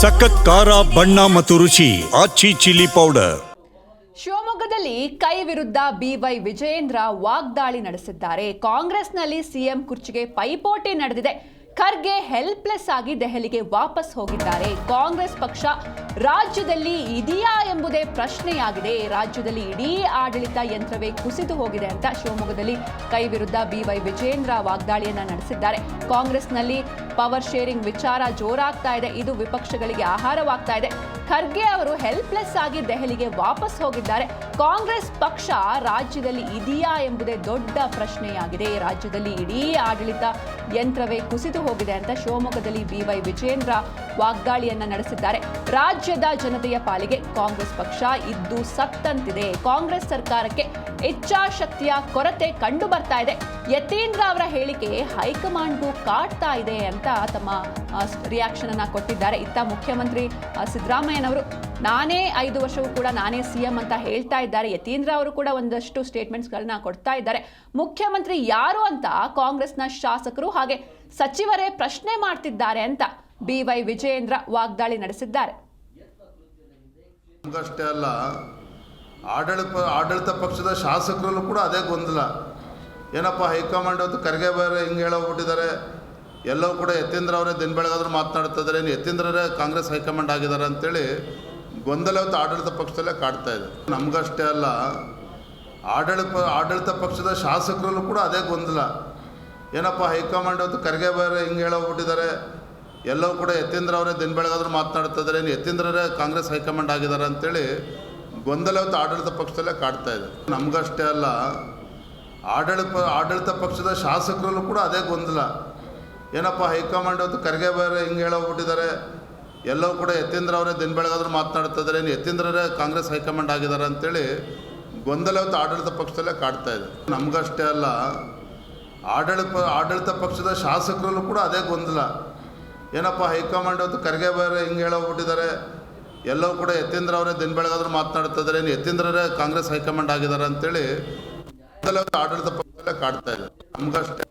ಸಖತ್ ಖಾರ, ಬಣ್ಣ ಮತ್ತು ರುಚಿ ಆಚಿ ಚಿಲ್ಲಿ ಪೌಡರ್. ಶಿವಮೊಗ್ಗದಲ್ಲಿ ಕೈ ವಿರುದ್ಧ ಬಿವೈ ವಿಜಯೇಂದ್ರ ವಾಗ್ದಾಳಿ ನಡೆಸಿದ್ದಾರೆ. ಕಾಂಗ್ರೆಸ್ನಲ್ಲಿ ಸಿಎಂ ಕುರ್ಚಿಗೆ ಪೈಪೋಟಿ ನಡೆದಿದೆ. ಖರ್ಗೆ ಹೆಲ್ಪ್ಲೆಸ್ ಆಗಿ ದೆಹಲಿಗೆ ವಾಪಸ್ ಹೋಗಿದ್ದಾರೆ. ಕಾಂಗ್ರೆಸ್ ಪಕ್ಷ ರಾಜ್ಯದಲ್ಲಿ ಇದೆಯಾ ಎಂಬುದೇ ಪ್ರಶ್ನೆಯಾಗಿದೆ. ರಾಜ್ಯದಲ್ಲಿ ಇಡೀ ಆಡಳಿತ ಯಂತ್ರವೇ ಕುಸಿದು ಹೋಗಿದೆ ಅಂತ ಶಿವಮೊಗ್ಗದಲ್ಲಿ ಕೈ ವಿರುದ್ಧ ಬಿವೈ ವಿಜಯೇಂದ್ರ ವಾಗ್ದಾಳಿಯನ್ನ ನಡೆಸಿದ್ದಾರೆ. ಕಾಂಗ್ರೆಸ್ನಲ್ಲಿ ಪವರ್ ಶೇರಿಂಗ್ ವಿಚಾರ ಜೋರಾಗ್ತಾ ಇದೆ. ಇದು ವಿಪಕ್ಷಗಳಿಗೆ ಆಹಾರವಾಗ್ತಾ ಇದೆ. ಖರ್ಗೆ ಅವರು ಹೆಲ್ಪ್ಲೆಸ್ ಆಗಿ ದೆಹಲಿಗೆ ವಾಪಸ್ ಹೋಗಿದ್ದಾರೆ. ಕಾಂಗ್ರೆಸ್ ಪಕ್ಷ ರಾಜ್ಯದಲ್ಲಿ ಇದೆಯಾ ಎಂಬುದೇ ದೊಡ್ಡ ಪ್ರಶ್ನೆಯಾಗಿದೆ. ರಾಜ್ಯದಲ್ಲಿ ಇಡೀ ಆಡಳಿತ ಯಂತ್ರವೇ ಕುಸಿದು ಹೋಗಿದೆ ಅಂತ ಶಿವಮೊಗ್ಗದಲ್ಲಿ ಬಿವೈ ವಿಜೇಂದ್ರ ವಾಗ್ದಾಳಿಯನ್ನ ನಡೆಸಿದ್ದಾರೆ. ರಾಜ್ಯದ ಜನತೆಯ ಪಾಲಿಗೆ ಕಾಂಗ್ರೆಸ್ ಪಕ್ಷ ಇದ್ದು ಸತ್ತಂತಿದೆ. ಕಾಂಗ್ರೆಸ್ ಸರ್ಕಾರಕ್ಕೆ ಇಚ್ಛಾಶಕ್ತಿಯ ಕೊರತೆ ಕಂಡು ಬರ್ತಾ ಇದೆ. ಯತೀಂದ್ರ ಅವರ ಹೇಳಿಕೆ ಹೈಕಮಾಂಡ್ಗೂ ಕಾಡ್ತಾ ಇದೆ ಅಂತ ತಮ್ಮ ರಿಯಾಕ್ಷನ್ ಅನ್ನ ಕೊಟ್ಟಿದ್ದಾರೆ. ಇತ್ತ ಮುಖ್ಯಮಂತ್ರಿ ಸಿದ್ದರಾಮಯ್ಯನವರು ನಾನೇ ಐದು ವರ್ಷವೂ ಕೂಡ ನಾನೇ ಸಿಎಂ ಅಂತ ಹೇಳ್ತಾ ಇದ್ದಾರೆ. ಯತೀಂದ್ರ ಅವರು ಕೂಡ ಒಂದಷ್ಟು ಸ್ಟೇಟ್ಮೆಂಟ್ಸ್ಗಳನ್ನ ಕೊಡ್ತಾ ಇದ್ದಾರೆ. ಮುಖ್ಯಮಂತ್ರಿ ಯಾರು ಅಂತ ಕಾಂಗ್ರೆಸ್ನ ಶಾಸಕರು ಹಾಗೆ ಸಚಿವರೇ ಪ್ರಶ್ನೆ ಮಾಡ್ತಿದ್ದಾರೆ ಅಂತ ಬಿ ವೈ ವಿಜಯೇಂದ್ರ ವಾಗ್ದಾಳಿ ನಡೆಸಿದ್ದಾರೆ. ಅಲ್ಲ, ಆಡಳಿತ ಆಡಳಿತ ಪಕ್ಷದ ಶಾಸಕರಲ್ಲೂ ಕೂಡ ಅದೇ ಗೊಂದಲ. ಏನಪ್ಪ ಹೈಕಮಾಂಡ್ ಅವತ್ತು ಖರ್ಗೆ ಬೇರೆ ಹಿಂಗೆ ಹೇಳೋಗ್ಬಿಟ್ಟಿದ್ದಾರೆ? ಎಲ್ಲವೂ ಕೂಡ ಯತೀಂದ್ರ ಅವರೇ ದಿನ ಬೆಳಗಾದ್ರೂ ಮಾತನಾಡ್ತಾ ಇದ್ದಾರೆ ಇನ್ನು ಯತೀಂದ್ರರೇ ಕಾಂಗ್ರೆಸ್ ಹೈಕಮಾಂಡ್ ಆಗಿದ್ದಾರೆ ಅಂತೇಳಿ ಗೊಂದಲ ಇವತ್ತು ಆಡಳಿತ ಪಕ್ಷದಲ್ಲೇ ಕಾಡ್ತಾ ಇದೆ. ನಮಗಷ್ಟೇ ಅಲ್ಲ, ಆಡಳಿತ ಆಡಳಿತ ಪಕ್ಷದ ಶಾಸಕರಲ್ಲೂ ಕೂಡ ಅದೇ ಗೊಂದಲ. ಏನಪ್ಪ ಹೈಕಮಾಂಡ್ ಅವತ್ತು ಖರ್ಗೆ ಬೇರೆ ಹಿಂಗೆ ಹೇಳೋಗ್ಬಿಟ್ಟಿದ್ದಾರೆ? ಎಲ್ಲವೂ ಕೂಡ ಯತೀಂದ್ರ ಅವರೇ ದಿನ ಬೆಳಗಾದ್ರೂ ಮಾತನಾಡ್ತಾ ಇದ್ದಾರೆ ಇನ್ನು ಯತೀಂದ್ರರೇ ಕಾಂಗ್ರೆಸ್ ಹೈಕಮಾಂಡ್ ಆಗಿದ್ದಾರೆ ಅಂತೇಳಿ ಗೊಂದಲ ಇವತ್ತು ಆಡಳಿತ ಪಕ್ಷದಲ್ಲೇ ಕಾಡ್ತಾ ಇದೆ. ನಮಗಷ್ಟೇ ಅಲ್ಲ ಆಡಳಿತ ಆಡಳಿತ ಪಕ್ಷದ ಶಾಸಕರಲ್ಲೂ ಕೂಡ ಅದೇ ಗೊಂದಲ. ಏನಪ್ಪ, ಹೈಕಮಾಂಡ್ ಅವತ್ತು ಕರ್ಗೆ ಬೇರೆ ಹಿಂಗೆ ಹೇಳೋಗ್ಬಿಟ್ಟಿದ್ದಾರೆ. ಎಲ್ಲವೂ ಕೂಡ ಯತೀಂದ್ರ ಅವರೇ ದಿನ ಬೆಳಗಾದ್ರೂ ಮಾತನಾಡ್ತಿದ್ದಾರೆ. ಇನ್ನು ಯತೀಂದ್ರರೇ ಕಾಂಗ್ರೆಸ್ ಹೈಕಮಾಂಡ್ ಆಗಿದ್ದಾರೆ ಅಂತೇಳಿ ಗೊಂದಲ ಇವತ್ತು ಆಡಳಿತ ಪಕ್ಷದಲ್ಲೇ ಕಾಡ್ತಾ ಇದೆ. ನಮಗಷ್ಟೇ ಅಲ್ಲ, ಆಡಳಿತ ಆಡಳಿತ ಪಕ್ಷದ ಶಾಸಕರಲ್ಲೂ ಕೂಡ ಅದೇ ಗೊಂದಲ. ಏನಪ್ಪ, ಹೈಕಮಾಂಡ್ ಅವತ್ತು ಕರ್ಗೆ ಬೇರೆ ಹಿಂಗೆ ಹೇಳೋಗ್ಬಿಟ್ಟಿದ್ದಾರೆ. ಎಲ್ಲವೂ ಕೂಡ ಯತೀಂದ್ರ ಅವರೇ ದಿನ ಬೆಳಗಾದ್ರೂ ಮಾತನಾಡ್ತಿದ್ದಾರೆ. ಇನ್ನು ಯತೀಂದ್ರರೇ ಕಾಂಗ್ರೆಸ್ ಹೈಕಮಾಂಡ್ ಆಗಿದ್ದಾರೆ ಅಂತೇಳಿ ಆಡಳಿತ ಪಕ್ಷ ಕಾಡ್ತಾ ಇದೆ. ನಮಗಷ್ಟೇ